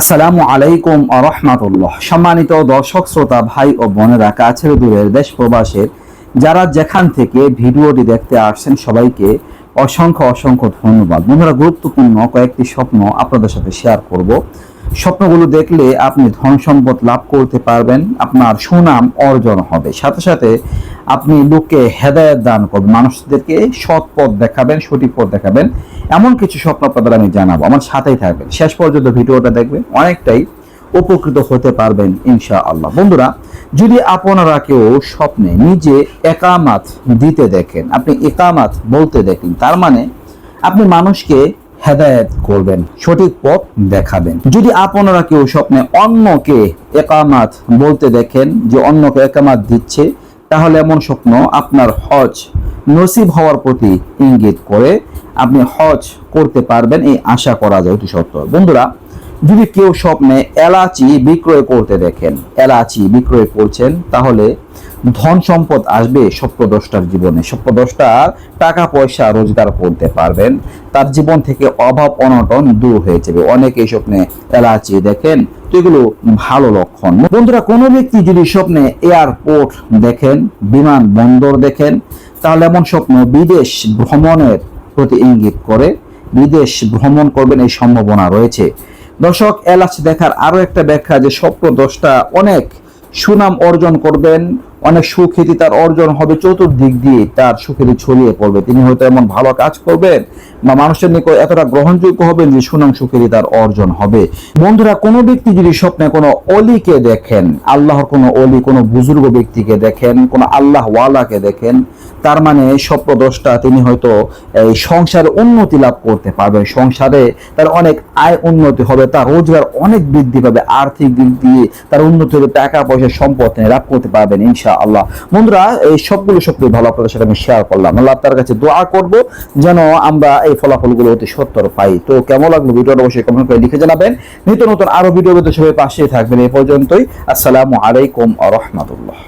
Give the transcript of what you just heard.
আসসালামু আলাইকুম আরহামাতুল্লাহ সম্মানিত দর্শক, শ্রোতা, ভাই ও বোনেরা, কাছের দূরের দেশ প্রবাসের, যারা যেখান থেকে ভিডিওটি দেখতে আসছেন, সবাইকে অসংখ্য অসংখ্য ধন্যবাদ। বন্ধুরা, গুরুত্বপূর্ণ কয়েকটি স্বপ্ন আপনাদের সাথে শেয়ার করব। স্বপ্নগুলো দেখলে আপনি ধন সম্পদ লাভ করতে পারবেন, আপনার সুনাম অর্জন হবে। সাথে সাথে আপনি লোককে হেদায়ত দান করবেন, মানুষদেরকে সৎ পথ দেখাবেন, সঠিক পথ দেখাবেন। এমন কিছু স্বপ্ন আপনাদের আমি জানাব। আমার সাথেই থাকবেন। শেষ পর্যন্ত ভিডিওটা দেখবেন, অনেকটাই উপকৃত হতে পারবেন ইনশা আল্লাহ বন্ধুরা, যদি আপনারা কেউ স্বপ্নে নিজে একামাত দিতে দেখেন, আপনি একামাত বলতে দেখেন, তার মানে আপনি মানুষকে হেদায়েত করবেন, সঠিক পথ দেখাবেন। যদি আপনারা কেউ স্বপ্নে অন্যকে একামাত বলতে দেখেন, যে অন্যকে একামাত দিচ্ছে, তাহলে এমন স্বপ্ন আপনার হজ নসিব হওয়ার প্রতি ইঙ্গিত করে আপনি হজ করতে পারবেন, এই আশা করা যায় অতি সত্য। বন্ধুরা, যদি কেউ স্বপ্নে এলাচি বিক্রয় করতে দেখেন, এলাচি বিক্রয় করছেন, তাহলে ধন সম্পদ আসবে স্বপ্নদ্রষ্টার জীবনে। স্বপ্নদ্রষ্টার টাকা, পয়সা, রোজগার করতে পারবেন। তার জীবন থেকে অভাব, অনটন দূর হয়ে যাবে। অনেকে স্বপ্নে এলাচি দেখেন, তো এগুলো ভালো লক্ষণ। বন্ধুরা, কোনো ব্যক্তি যদি স্বপ্নে এয়ারপোর্ট দেখেন, বিমান বন্দর দেখেন, তাহলে এমন স্বপ্ন বিদেশ ভ্রমণের প্রতি ইঙ্গিত করে। বিদেশ ভ্রমণ করবেন এই সম্ভাবনা রয়েছে। দর্শক, এলাচ দেখার আরও একটা ব্যাখ্যা যে স্বপ্ন দশটা অনেক সুনাম অর্জন করবেন অনেক সুখ্যাতি তার অর্জন হবে, চতুর্দিক দিয়ে তার সুখ্যাতি ছড়িয়ে পড়বে। তিনি হয়তো এমন ভালো কাজ করবেন বা মানুষের নিকট এতটা গ্রহণযোগ্য হবেন যে সুনাম সুখ্যাতি তার অর্জন হবে। বন্ধুরা, কোনো ব্যক্তি যদি স্বপ্নে কোনো অলিকে দেখেন, আল্লাহর কোনো অলি, কোনো বুজুর্গ ব্যক্তিকে দেখেন, কোনো আল্লাহ ওয়ালাকে দেখেন তার মানে স্বপ্নদোষটা তিনি হয়তো এই সংসারে উন্নতি লাভ করতে পারবেন সংসারে তার অনেক আয় উন্নতি হবে, তার রোজগার অনেক বৃদ্ধি পাবে, আর্থিক দিক দিয়ে তার উন্নতি হবে টাকা পয়সা সম্পদ লাভ করতে পারবেন ইনশা আল্লাহ বন্ধুরা, এই সবগুলো সবগুলো ভালো, আপনাদের সাথে আমি শেয়ার করলাম। আল্লাহ তার কাছে দোয়া করব যেন আমরা এই ফলাফলগুলো অতি সত্তর পাই। তো কেমন লাগল ভিডিওটা অবশ্যই কমেন্ট করে লিখে জানাবেন। নিত্য নতুন আরও ভিডিও সবাই পাশেই থাকবেন। এই পর্যন্তই, আসসালামু আলাইকুম রহমতুল্লাহ।